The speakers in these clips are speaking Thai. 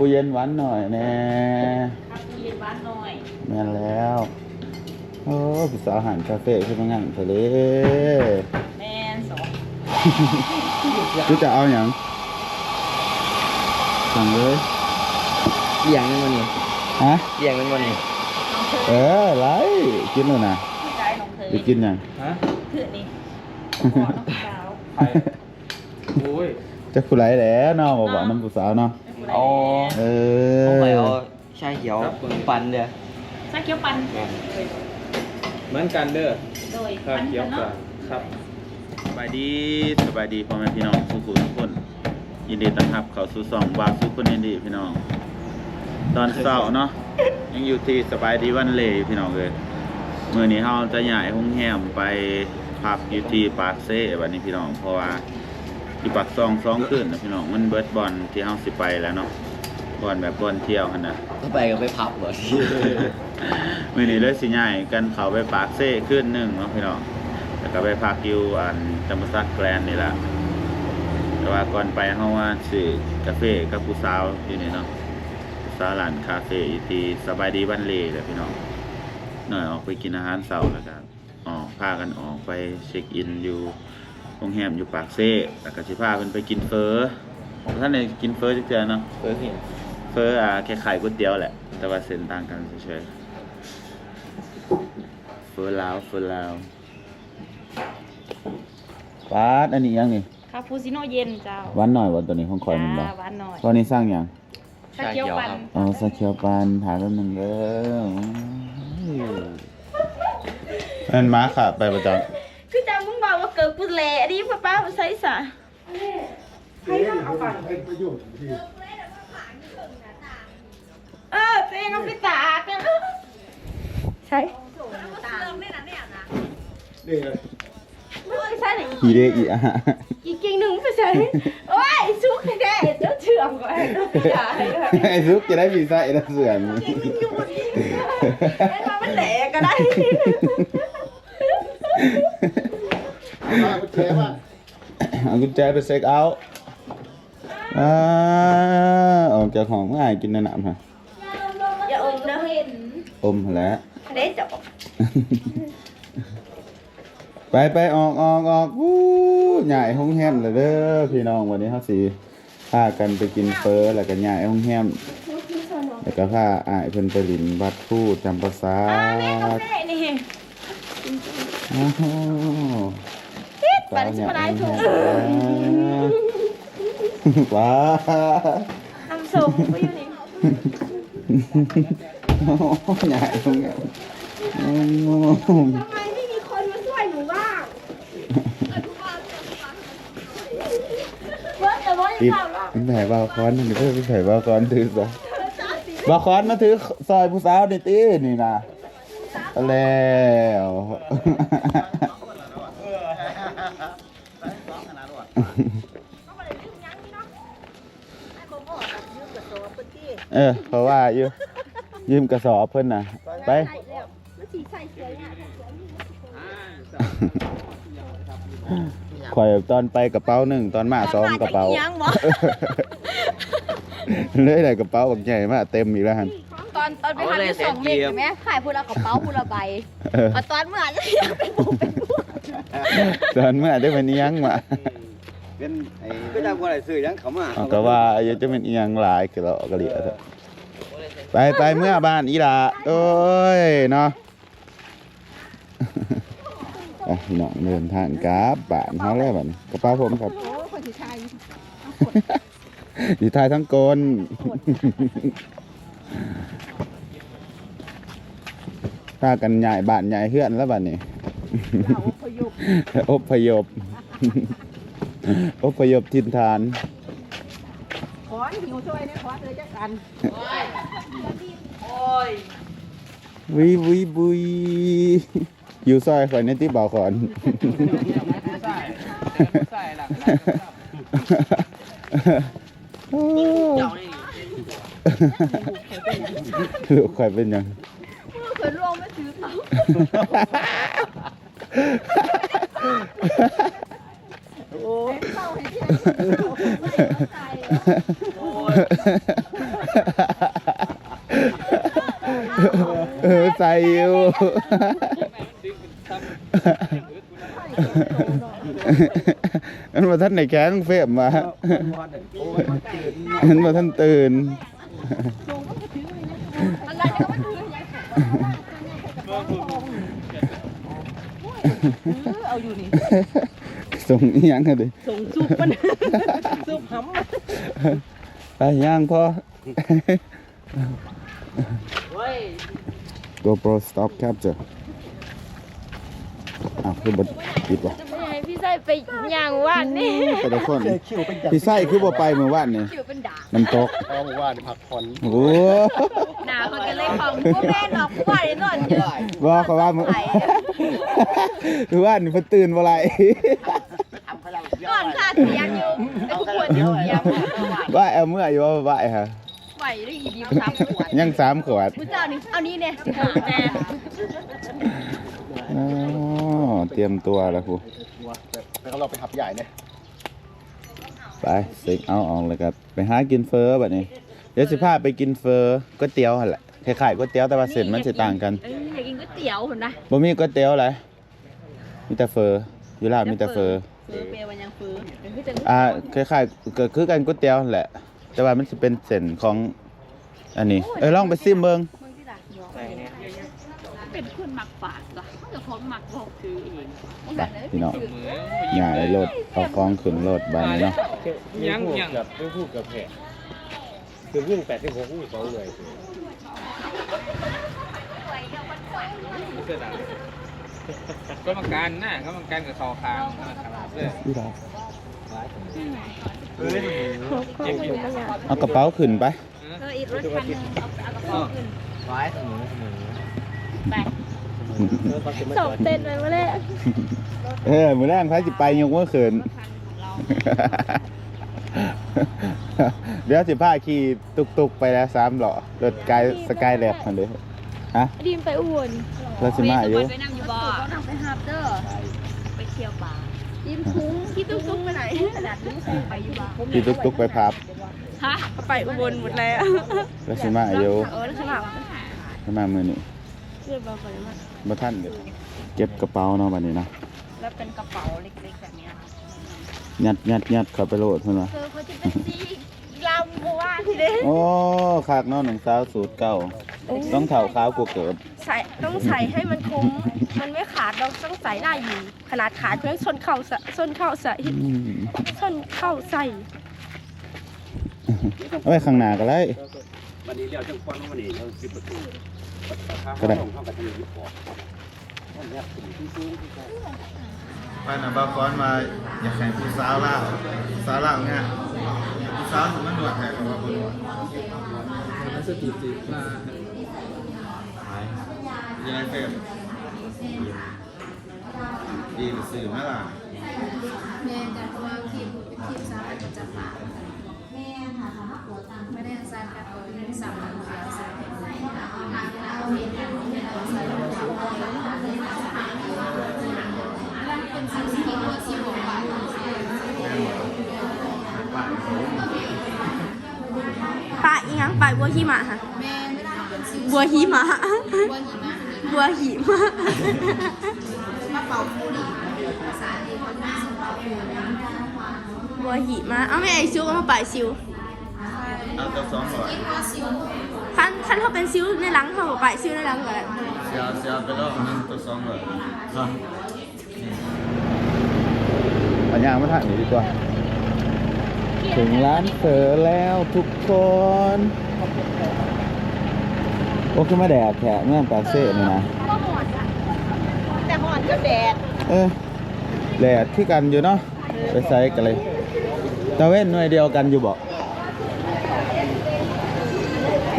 คาปูเย็นหวานหน่อยแน่ครับมีเย็นหวานหน่อยแม่นแล้ว โอ้ผู้สาวอาหารคาเฟ่ขึ้นมางั้นทะเลแมนสองคือจะเอาอย่างสั่งเลยเลี้ยงนึงวันนี้ฮะเลี้ยงนึงวันนี้น้องเธอเออไรกินแล้วนะพี่ใจน้องเธอไปกินอย่างฮะเถื่อนนี่พ่อน้องสาวใครโอ้ยจะคุไรแหล้วเนาะบอกว่าน้ำผู้สาวเนาะ เอาเออเอาไปเอาชาเขียวปั่นเด้อชาเขียวปันเหมือนกันเด้อโดยครับปันเขียวเนาะกว่าครับสบายดีสบายดีพ่อแม่พี่น้องทุกคนทุกคน ยินดีต้อนรับเข้าสู่สองวาสุคนยินดีพี่น้อง ตอนเช้าเนาะยังอยู่ที่สบายดีวันเลยพี่น้องเลยมื่อนี้เราจะย้ายห้องแฮมไปพักอยู่ที่ปากเซ่วันนี้พี่น้องเพราะว่า อยู่ปากซองสองคืนนะพี่น้องมันเบิร์ดบอลที่เฮาสิไปแล้วเนาะบอลแบบบอลเที่ยวหั่นนะถ้าไปก็ไปพับเหรอมื่อนี้เลยสิย้ายกันเขาไปปากเซ่ขึ้นหนึ่งเนาะพี่น้องแล้วก็ไปพักอยู่อันธรรมศาสตร์แกลนด์นี่แหละแต่ว่าก่อนไปเฮาว่าซื้อกาแฟกับผู้สาวอยู่นี่เนาะผู้สาวร้านคาเฟ่อยู่ที่สบายดีบ้านเลแหละพี่น้องหน่อยออกไปกินอาหารเช้าแล้วกันออกพากันออกไปเช็คอินอยู่ โรงแรมอยู่ปากเซ่แล้วก็สิพาเพิ่นไปกินเฟอท่านได้กินเฟอจักเทื่อเนาะเออเห็นเฟออ่าคล้ายๆก๋วยเตี๋ยวแหละ แต่ว่าเส้นต่างกันเฉยๆเฟอลาวเฟอลาวปาดอันนี้ยังนี่คาปูชิโน่เย็นเจ้าหวานหน่อยวันตัวนี้ของคอยมันบ่จ้าหวานหน่อยตอนนี้สร้างยังชาเขียวปันเอาสะเขียวปานถามแป๊บนึงเด้ออันม้าค่ะไปประจคือจำมึงบอ กว่าเกิดกูแหล่ดิป้าป้าใส่สะเออตัวเองเอาไปตากกันใช่นี่เลยไม่ใช่ไหนำอีเดอีอะอีกกิ่งหนึ่งไม่ใช่โอ้ยซุกให้ได้เดี๋ยวเชื่อมก่อนเดี๋ยวพี่ด่าให้ด้วยไอ้ซุกจะได้มีไส้แล้วเสื่อมไอ้มามันแหลกก็ได้ มากุญแจบ้าน เอากุญแจไปเซ็กเอาท์อ่าออกจากห้องง่ายกินน้ำฮะอย่าอมนะเห็นอมแล้วเด็ดจบไปไปออกออกออกวู้ใหญ่ห้องแฮมเลยเด้อพี่น้องวันนี้เขาสิพากันไปกินเฟอแล้วก็ใหญ่ห้องแฮมแล้วก็พาอ้ายเพิ่นไปลินวัดผู้จำปาสา อ่าเขาทแม่นี่โอ้โหปันชิมาได้ถูกว้าน้ำส้มก็อยู่นี่โอ้ใหญ่ห้องแฮมโอ้โหทำไมไม่มีคนมาช่วยหนูบ้างเบิร์ดแต่ว่ายังปิดเป็นแผลบาคอนนี่เพื่อเป็นแผลบาคอนถือซะบาคอนมาถือซอยผู้สาวนี่ตีนี่นะเอาแล้ว เออ เพราะว่าอยู่ยืมกระสอบเพิ่นน่ะ ไปข่อยตอนไปกระเป๋าหนึ่งตอนมาสองกระเป๋ายังบ่เลยได้กระเป๋าบักใหญ่มาเต็มอีกแล้วฮันตอนตอนไปทำที่สองเมตรเห็นไหมขายพูละกระเป๋าพูละใบเออเอาตอนเมื่อจะยังเป็นปุ๊บเป็นปุ๊บตอนเมื่อได้เป็นอิหยังมาเป็นไอ้ก็จะว่าอะไรซื้อยังเขามาเอาก็ว่าอาจะเป็นอิหยังหลายคือเรากะเหลี่ยเถอะ ไปไปเมื่อบ้านอีหลาโอ้ยเนาะอะน้องเดินทางกลับบ้านเฮาแล้วบัดนี้กระเป๋าผมครับดีทายทั้งโกนพากันใหญ่บ้านใหญ่เฮือนแล้วบัดนี้อพยพ อพยพทินฐานขอน หิวช่วยนะขอเลยจักกันโอ้ยวิวิบุยอยู่ซอยข่อยในที่บ่าวขอน ใส่หลังลูกข่อยเป็นหยังเคยล่วงไม่ถือเขา เศร้าให้เที่ยงไม่เข้าใจเออใส่อยู่อันมาท่านในแก๊งเฟมมาอันมาท่านตื่นอะไรจะก็ไม่ถือยังเอาอยู่นี่ ส่งอีหยังกันดิส่งซุปมัน ซุปหำมันไปย่างพ่อ GoPro stop capture อ้าวคือบดปิดวะไม่ให้พี่ใส่ไปย่างว่านนี่ไปทุกคนพี่ไส้คือบ่ไปเมื่อวานนี่อยู่เป็นด่าน้ำตกเอาบอกว่าพักผ่อนโอ้โหหนามันก็เลยของพวกแม่นอกผู้ว่าได้นอนเยอะบอกเขาว่าเมื่อไหลเมื่อวานนี่เพิ่นตื่นบ่ไหลน อนค่ะเสียงอยู่แต่ทุกคนเสียงว่าเอาเมื่ออยู่ว่าบ่ายฮะไหวได้อีดีสามขวดยังสามขวดผู้เจ้านี่เอานี้เนี่ยสิหาแน่อ๋อเตรียมตัวแล้วครูแล้วเราไปหับใหญ่เนี่ยไปสิเอาออกเลยครับไปหากินเฟอแบบนี้ เดี๋ยวสิพาไปกินเฟอก๋วยเตี๋ยวหั่นแหละคล้ายๆก๋วยเตี๋ยวแต่ว่าเส้นมันสิต่างกันเอ้ยอยากกินก๋วยเตี๋ยวเห็นไหมบ่มีก๋วยเตี๋ยวอะไรมีแต่เฟออยู่ลาวมีแต่เฟอเฟอเปวันยังเฟอเดี๋ยวพี่จะอ่าคล้ายๆก็คือกันก๋วยเตี๋ยวนั่นแหละ แต่ว่ามันสิเป็นเส้นของอันนี้เออลองไปซิมเบิ่งมึงที่ด่าเป็นคนหมักฝากจ้ะเขาจะพร้อมหมักบอกคือเองไปพี่น้องอย่าไอ้รถเอากองขึ้นรถบานนี้เนาะยังยังกับไม่พูดกับแผลคือวิ่งแปดที่หกวิ่งสองเลย กรรมการน่ะกรรมการกับคอคางเสื้ออีดอกเจ็บอยู่เอากระเป๋าขึ้นไปเอออีกรถคันนึงเอาเอากระเป๋าขึ้นร้ายเสมอเสมอไปสอบเต้นไปมาเลยเออมื้อแรกพายสิไปยกมือขึ้นเดี๋ยวสิพาขี่ตุกๆไปแล้วสามล้อรถกายสกายแลบมันเลยฮะดีมไปอุ่น แล้วสิมาอยู่ ไปนั่งอยู่บ่อนั่งไปฮาร์เดอร์ไปเที่ยวป่าดีมคุ้งที่ตุ้งๆไปไหนขนาดนี้ใส่ไปอยู่บ่าขี่ตุกๆไปพับฮะไปอุบลหมดแล้วแล้วสิมาอยู่เออแล้วขนาดสิมามื้อนี้เสื้อบ่าไปมากบ่ทันเด้อเก็บกระเป๋าเนาะบัดนี้เนาะแล้วเป็นกระเป๋าเล็กๆแบบนี้ยัดยัดยัดเข้าไปโหลดเพิ่นว่าเธอเขาจะเป็นซีลำบัวทีเด้โอ้คักเนาะหนึ่งสาวสูตรเก่า ต้องเฒ่าขาวกว่าเกิดใส่ต้องใส่ให้มันคุ้ม มันไม่ขาดเราต้องใส่ได้อยู่ ขนาดขาดเพียงส้นเข่าใส่ส้นเข่าใส่อืมส้นเข่าใส่เอาไว้ข้างหน้าก็ได้วันนี้เราจังควันวันนี้เราสิบประตูก็ได้เข้ากับทะเลญี่ปุ่นวันนี้ถึงที่สูงที่สุดป้าน่ะบ่ฟ้อนมาอยากแข่งผู้สาวลาวสาวลาวเนี่ยผู้สาวสมันนวดให้ก็ว่าบ่นวดสติจิตมา ยังไงเฟมดีไปซื้อมาล่ะแม่แต่เพราะว่าทีมเป็นทีมสามารถจับปากแม่ค่ะคำว่าหัวตังไม่ได้สร้างกับตัวเองสามารถสร้างสร้างได้เราเห็นอย่างนี้เราใส่เราทำเป็นสิ่งที่ว่าสิ่งของบ้านปลาอีหยังปลาบัวหิมะค่ะแม่ไม่ได้เป็นสิ่งบัวหิมะว่าหิมะ บัวหิมะมาเป่าผู้ดีภาษาดีคนนี้สิ่งเป่าผู้บัวหิมะเอาไม่ไอซิวก็มาปลายซิวเอาตัวสองร้อยคิดว่าซิวคันคันเขาเป็นซิวในหลังเขาบอกปลายซิวในหลังก่อนเสียเสียไปรอบนึงตัวสองร้อยฮะปัญญามาถ่ายหน่อยดีกว่าถึงร้านเฝอแล้วทุกคน โอ้ขึ้นมาแดดแถะเมื่อปากเซ่นี่นะแต่หอนก็แดดเออแดดที่กันอยู่เนาะไปใส่กันเลยตะเว้นหน่วยเดียวกันอยู่บอก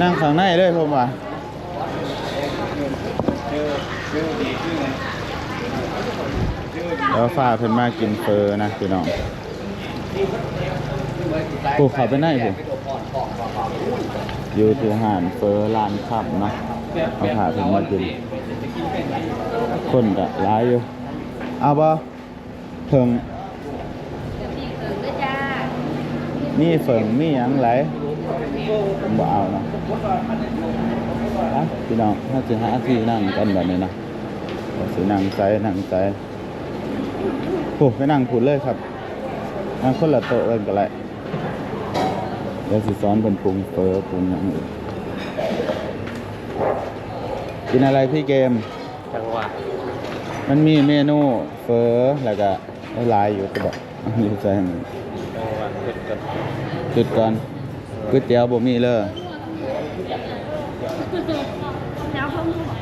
นั่งข้างในเลยผมว่าแล้วฟ้าเพิ่นมากินเฟอนะพี่น้องกูเขับไปไหนสิ อยู่ที่หานเฟอร้านขับนะเอาผ่าเพิ่นมากิน คนก็หลายอยู่เอาบ่เพิ่งมีเฟิงมีหยังไหลายผมบ่เอาเนาะอะพี่น้องถ้าสิหาที่นั่งกันแบบนี้นะสินั่งไซนั่งไซโอ้ไปนั่งพูดเลยครับนั่งคนละโต๊ะกันก็ได้ เดี๋ยวสิสอนเป็นปรุงเฟอปรุงอย่างอื่นกินอะไรพี่เกม จังหวะมันมีเมนูเฟอแล้วก็หลายอยู่ก็บอกอยู่ใจมันจังหวะเผ็ดกันจุดก่อนก๋วยเตี๋ยวบ่มีเลยแล้วเขาหัว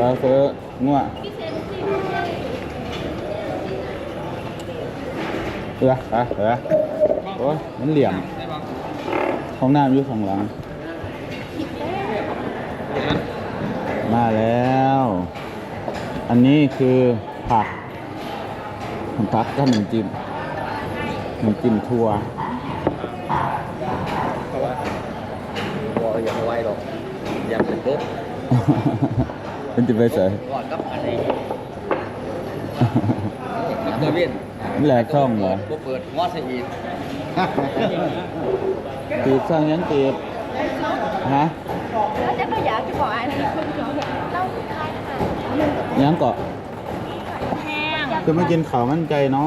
ปลาเฟองัวเออไปเออโอ้ยมันเหลี่ยมห้องน้ำอยู่ข้างหลัง มาแล้ว อันนี้คือผักผักก็หน้ำจิ้มหน้ำจิ้มทัวบ่อย่าไวหรอก อย่าเป็นปุ๊บ เป็นจิไปเสยก่อนกับอันนี้เดวินนี่แหละช่องเหรอบ่เปิดหัวซะอีกตีบสร้างยังตีบฮะแล้วจะก็อยากจะบอกอะไรต้องคลายค่ะยังเกาะแห้งคือไม่กินข้าวมันไก่เนา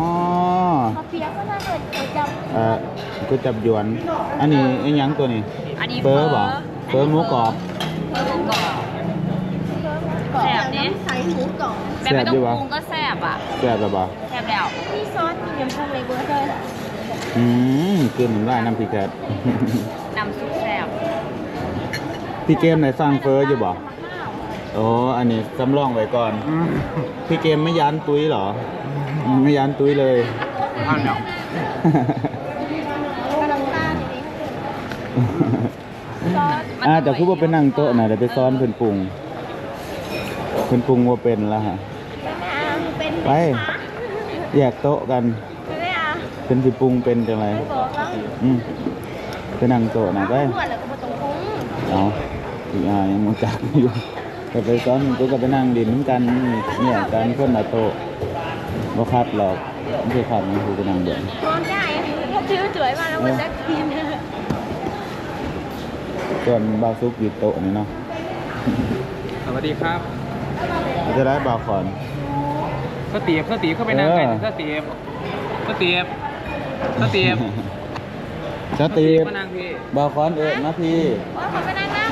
ะมาเปียกก็น่าเกิดเกิดจำเอ่อกูจับหยวน อันนี้ไอ้หยังตัวนี้อันนี้เฟอบ่เฟอหมูกรอบ เฟอหมูกรอบแซ่บนี้ ใส่ หมูกรอบแบบไม่ต้องปรุงก็แซ่บอะแซ่บหรือเปล่าแซ่บแล้วมีซอสมีน้ำปรุงเลยเบอร์เลยอืมกินน้ำลายน้ำพริกแคทน้ำซุปแซ่บพี่เกมไหนสร้างเฟออยู่บ่โอ้อันนี้จำลองไว้ก่อน พี่เกมไม่ยันตุ้ยเหรอ ไม่ยันตุ้ยเลยอันเนาะกำลังต้านซอสอ่าแต่คือว่าไปนั่งโต๊ะน่ะเดี๋ยวไปซ้อนเพิ่นปรุง เพิ่นปรุงว่าเป็นแล้วฮะเป็นไปแยกโต๊ะกันไม่เอาเป็นสิปรุงเป็นจังไรบอกแล้วอืมไปนั่งโต๊ะน่ะไปนวดแล้วก็มาตรงพุ้งเอาอีกอ่ายังมันจักอยู่ก็ไปซ้อนมันก็ไปนั่งดินน้ำกันเนี่ยกันคนละโต๊ะบ่คัดหรอกไม่ใช่คัดมันคือไปนั่งเดินร้อนได้ถ้าชื่อสวยมาแล้วมันจะกินส่วนบาวซุกอยู่โต๊ะนี่เนาะสวัสดีครับ อาจจะได้บาวขอนสตีฟสตีฟเข้าไปนั่งกันเออสตีฟสตีฟสตีฟสตีฟมานั่งพี่บาวขอนเอิ้นมาพี่ว่าเขาไปนั่งนะ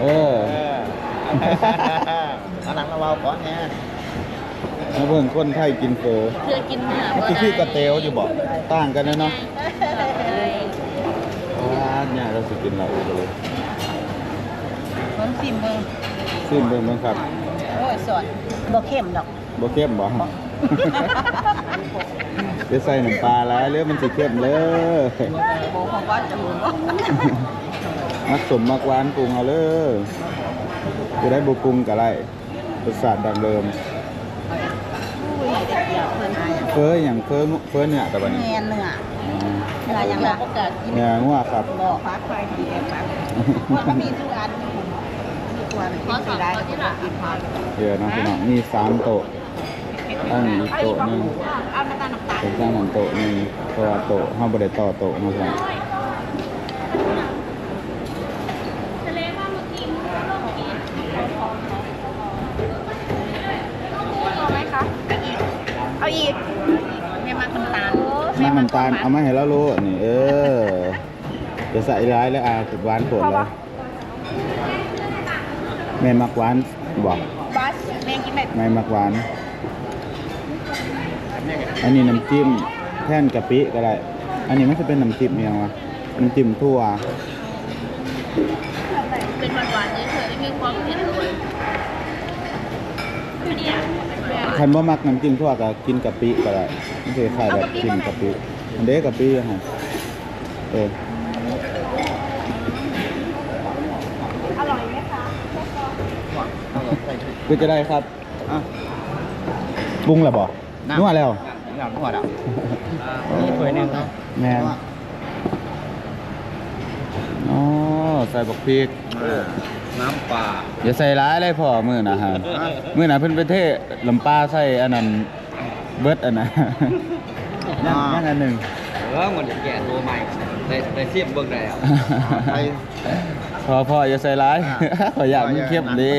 เอออันนั้นเราก่อนแน่มาเบิ่งคนไทยกินเฟอเธอกินเนื้อที่คือกระเตวอยู่บ่ต่างกันนะเนาะอ่าเนี่ยเราสิกินเราอีกเลยคนสิมเบิ่งซิมเบิ่งเบิ่งครับ โอ้ยสดบ่เข้มดอกบ่เข้มบ่จะใส่น้ำปลาหลายหรือมันสิเข้มเลยโบของวัดจะรู้ว่ามักสมมักหวานปรุงเอาเลยจะได้บ่ปรุงก็ได้รสชาติดังเดิมอุ้ยเด็กเดียวเพิ่นหาอย่างเฟออย่างเฟอเฟอเนี่ยแต่วันนี้แม่เนื้ออ๋อเนื้ออย่างละโอกาสกินเนี่ยงัวครับบ่ฟักไฟดีแอบฟักมันมีทุกอันมี ตัวไหนกินสิได้ก็บ่กินพอเดี๋ยวนะพี่น้องมีสามโต๊ะตั้งอีกโต๊ะหนึงเอาน้ำตาลน้ำตาลเป็นตั้งหันโต๊ะหนึงเพราะว่าโต๊ะเฮาบ่ได้ต่อโต๊ะเนาะครับทะเลมาเมื่อกี้ลงกินเอาไหมคะเอาอีกแม่มาน้ำตาลน้ำน้ำตาลเอามาให้เราโลนี่เออจะใส่ร้ายแล้วอะหวานโผดเลย แม่มักหวานบอกบัสแม่กินแบบแม่มักหวาน อันนี้น้ำจิ้มแท่นกะปิก็ได้ อันนี้มันจะเป็นน้ำจิ้มยังวะน้ำจิ้มทั่ว เป็นหวานๆเฉยๆไม่มีความเผ็ดเลยอันเนี้ยคันบ่มักน้ำจิ้มทั่วก็กินกะปิก็ได้มันจะคล้ายๆแบบกินกะปิอันเด็กกะปิอะฮะเอออร่อยไหมคะ ก็จะได้ครับอะปรุงแล้วบ่นัวแล้วน้ำนวดอะนี่ถ้วยหนึงเนาะแมนอ๋อใส่บักพริก น้ำปลาอย่าใส่ร้ายเลยพ่อมื้อนะฮะมื้อน่ะเพิ่นไปเทศลำปลาใส่อันนั้นเบิดอันน่ะยังยังอันหนึงเออมันแก่ตัวใหม่ได้ได้เทียบเบิ่งได้อะ ไป พอพ่ออย่าใส่ร้ายขออยากมันเข้มดี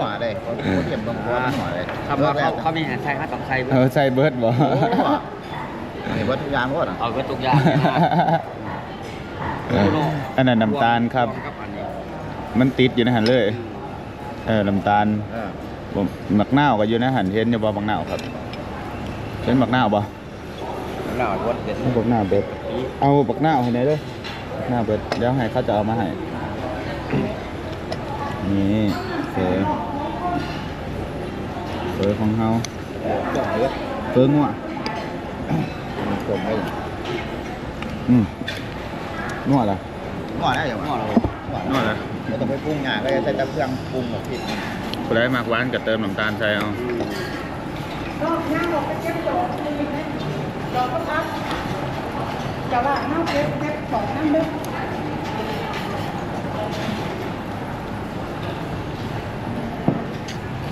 หัวเลยเขาเก็บลงหัวหัวเลยคำว่าเขาเขามีอาหารไทยเขาต้องใส่เออใส่เบิดบ่นี่วัตถุยางก็อะเอาก็ทุกอย่างนะเอออันนั้นน้ำตาลครับอันนี้มันติดอยู่ในหันเลย เออน้ำตาลเออผมหมักหน้าวก็อยู่ในหันเห็นอยู่บ่หมักหน้าวครับเห็นหมักหน้าวบ่หน่อยวัดเด็ดเอาบักหน้าวเบิดเอาบักหน้าวให้หน่อยเด้อหน้าเบิดเดี๋ยวให้เขาจะเอามาให้ นี่เฟอเฟอของเฮาจบเลยเฟองัวจบเลยอืมงัวล่ะหัวได้ยังหม้อวะเราหัวงัวล่ะไม่ต้องไปปรุงงานก็ใส่แต่เครื่องปรุงแบบผิดผู้ใดมักหวานก็เติมน้ำตาลใส่เอาจะว่าน้ำเก็บเก็บของน้ำลึก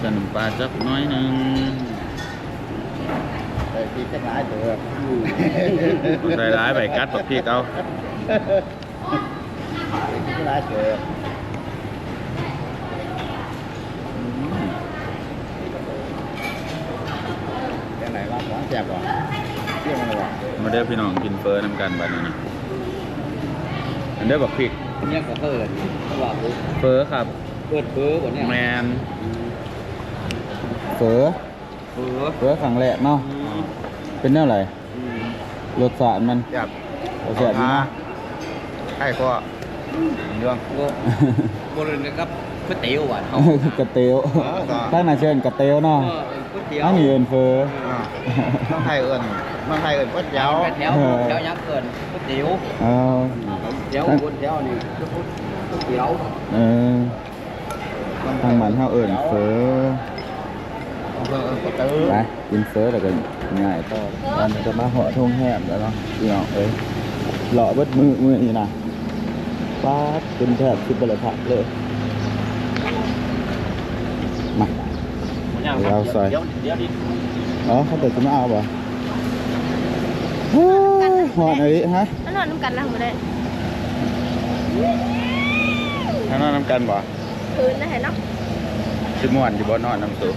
ใส่น้ำปลาจักหน้อยหนึงใส่พริกจักรายตัวใส่ร้ายไปกัดบักพริกเอาจักรายตัวแค่ไหนว่าของแซ่บกว่าเที่ยงมันเลยว่ะมาเด้อพี่น้องกินเฟอน้ำกันบัดนี้นะอันเด้อบักพริกเนี่ยก็เพิ่นเพราะว่าเฟอครับ เปิดเบอร์บ่เนี่ยแมนเฟ อเบอร์เฟอครั้งแรกเนาะ เป็นแนวไหนรสชาติมันแซ่บรสชาติดีเนาะใช่ก็เรื่องก็บ่เลยนะครับก๋วยเตี๋ยวหวานเฮากระเตียวตั้งหน้าเชิญกระเตียวเนาะเออก๋วยเตี๋ยวอันนี้เอินเฟออ่าต้องไทยเอิญต้องไทยเอิญก๋วยเตี๋ยวแถวแถวยักษ์เกินก๋วยเตี๋ยวเออแถวบนแถวนี่ก๋วยเตี๋ยวเออทางบ้านเฮาเอิ้นเฟอเออก๋วยเตี๋ยว ไปกินเฟอแล้วก็ง่ายต่อตอนนี้จะมาเหาะทงแฮมแล้วเนาะพี่น้องเอ้ยเลาะเบิดมือมือนี่นะปาดเป็นแทบสิบเลยผักเลยมาเราใส่เดี๋ยวเดี๋ยวดิอ๋อเขาเปิดจะมาเอาบ่เฮ้ยหอดอะไรฮะแล้วนอนน้ำกันแล้วหมดเลยข้างนอกน้ำกันบ่คืนนะเห็นเนาะชิม่วนอยู่บ่นอนน้ำสุก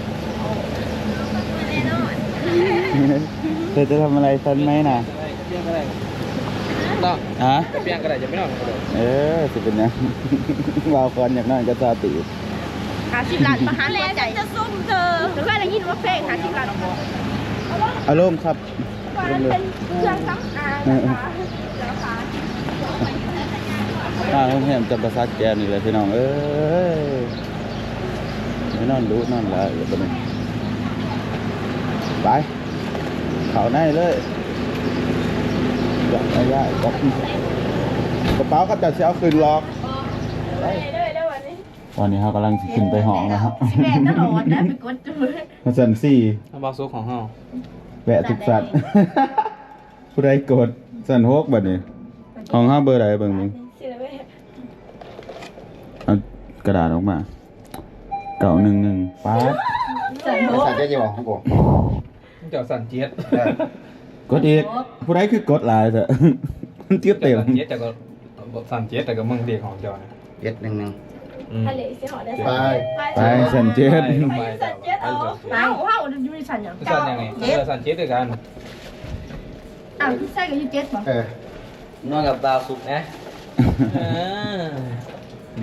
เธอจะทำอะไรฉันไหมน่ะเปลี่ยนก็ได้ต้องฮะเปลี่ยนก็ได้จะไม่นอนก็ได้เออสิเป็นหยังวาวคอนอยากนอนก็ซาติหาสิบล้านประหารหัวใจจะซุ่มเธอหรือว่าได้ยินว่าเพลงหาสิบล้านอารมณ์ครับว่ามันเป็นเครื่องสำอางนะคะนะคะข้าห้องแฮมจำประสาทแกนนี่เลยพี่น้องเอ้ยไม่นอนรู้นอนหละอย่าไปเลย ไปเขาในเลยอยากไม่ได้กกระเป๋าก็จะเช้าคืนล็อกได้ได้ได้วันนี้วันนี้เขากำลังสิขึ้นไปห้องนะครับสิแม่ตลอดนะไปกดจุดมาสันสี่เอาบอกซุกของเฮาแวะทุกสัตว์ผู้ใดกดสันหกบัดนี้ห้องห้าเบอร์ใดเบิ่งมึงสิเลยแม่เอากระดาษออกมา เก่าหนึ่งหนึ่งป๊าดใส่ไอ้โน้สัตว์เจ๊ยี่บอกของผมเจ้าสันเจี๊ยดกดอีกผู้ใดคือกดหลายเถอะมันเตี้ยเต็มสันเจี๊ยดแต่ก็สันเจี๊ยดแต่ก็เมืองเด็กของเจ้านะเจ็ดหนึ่งหนึ่งอืมทะเลสิหอได้ไปไปสันเจ็ดไปสันเจ็ดเอาเอาเอาจะมีสันอย่างสันยังไงเออสันเจี๊ยดด้วยกันอ้าวพี่ใส่กับยูเจ็ดป่ะเออนอนกับดาวสุกนะเออห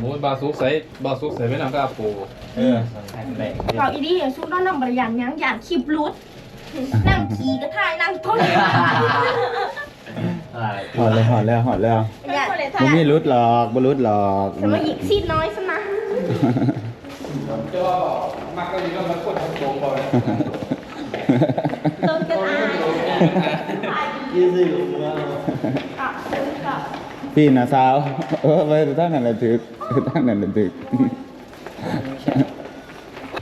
มูบาซุกใส่บาซุกใส่ไม่นำก็อาปูเออสันแหลงเราอีดีเนี่ยซุกน้องนำบริยางยังอยากคลิปรูดนั่งขี่กระทายนั่งต้นหอดเลยหอดแล้วหอดแล้วอยากบ่มีรุดหรอกบ่รุดหรอกสมัยหยิกซีดน้อยซะนะเจ้ามักก็อยู่แล้วมันกดทั้งโงบ่อยเติมกันอายยี่สิบอะซื้อค่ะ พี่นะสาว เออไปตั้งนั่นแหละถึกตั้งนั่นแหละถึก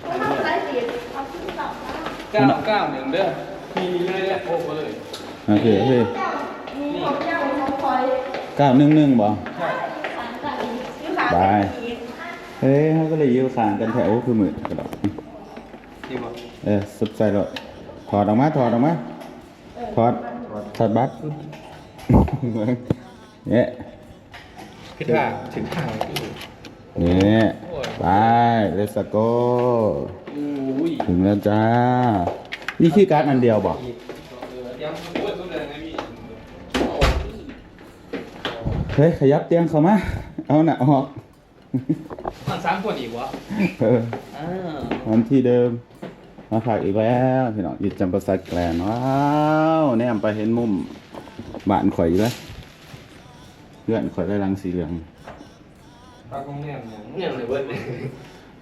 ต้องทำไรสิเอาซื้อต่อนะเก้าเก้าหนึ่งเด้อมีเลยแหละโอ้ก็เลยโอเคโอเคมีของย่างของคอยเก้าหนึ่งหนึ่งบ่สารกันซื้อบายเฮ้ยเขาก็เลยยื้อสางกันแถวคือมือกันดอกจริงป่ะเออสุดใส่รถถอดออกมาถอดออกมาถอดถอดบัตร เนี่ยขึ้นทางถึงทางที่เนี่ยไป let's go อุ้ยถึงแล้วจ้า นี่คือการดอันเดียวบอกยังโอ้ยสุดเลยไงพี่เฮ้ย ขยับเตียงเข้ามา เอาหน่ะออกมันสามคนอีกวะเอออ่าวันที่เดิม มาฝากอีกแล้วพี่น้องอยู่จำปาสักแกลนว้าว แนมไปเห็นมุมบ้านข่อยอยู่แล้ว เพื่อนข่อยได้รังสีเหลืองปลากงเนี่ยเนี่ยเลยเบิร์ดเลย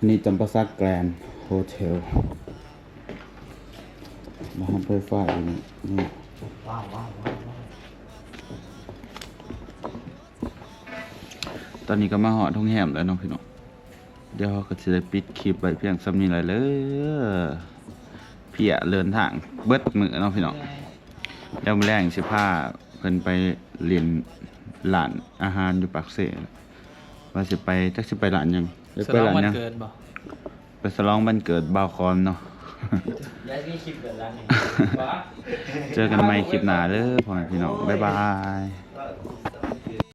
นี่จำปาสักแกลนโฮเทลบ้านไฟฟ้าอยู่นี่นี่ตอนนี้ก็มาหอดทุ่งแหมแล้วเน้องพี่น้องเดี๋ยวเราก็จะได้ปิดคลิปไว้เพียงสำนี้เลยเลยเพียเลินทางเบิดมือเนาะพี่น้องเดี๋ยวมื้อแรงสิพาเพิ่นไปเรียน ร้านอาหารอยู่ปากเสว่าสิไปจักสิไปร้านหยังเดี๋ยวสไปลองร้านวันหยังเกิดบ่ไปสลองวันเกิดบ่าวคอนเนาะย้ายที่คลิปเกิดร้านนี้บ้าเจอกันใหม่คลิปหน้าเด้อพ่อแม่พี่น้องบ๊ายบายก็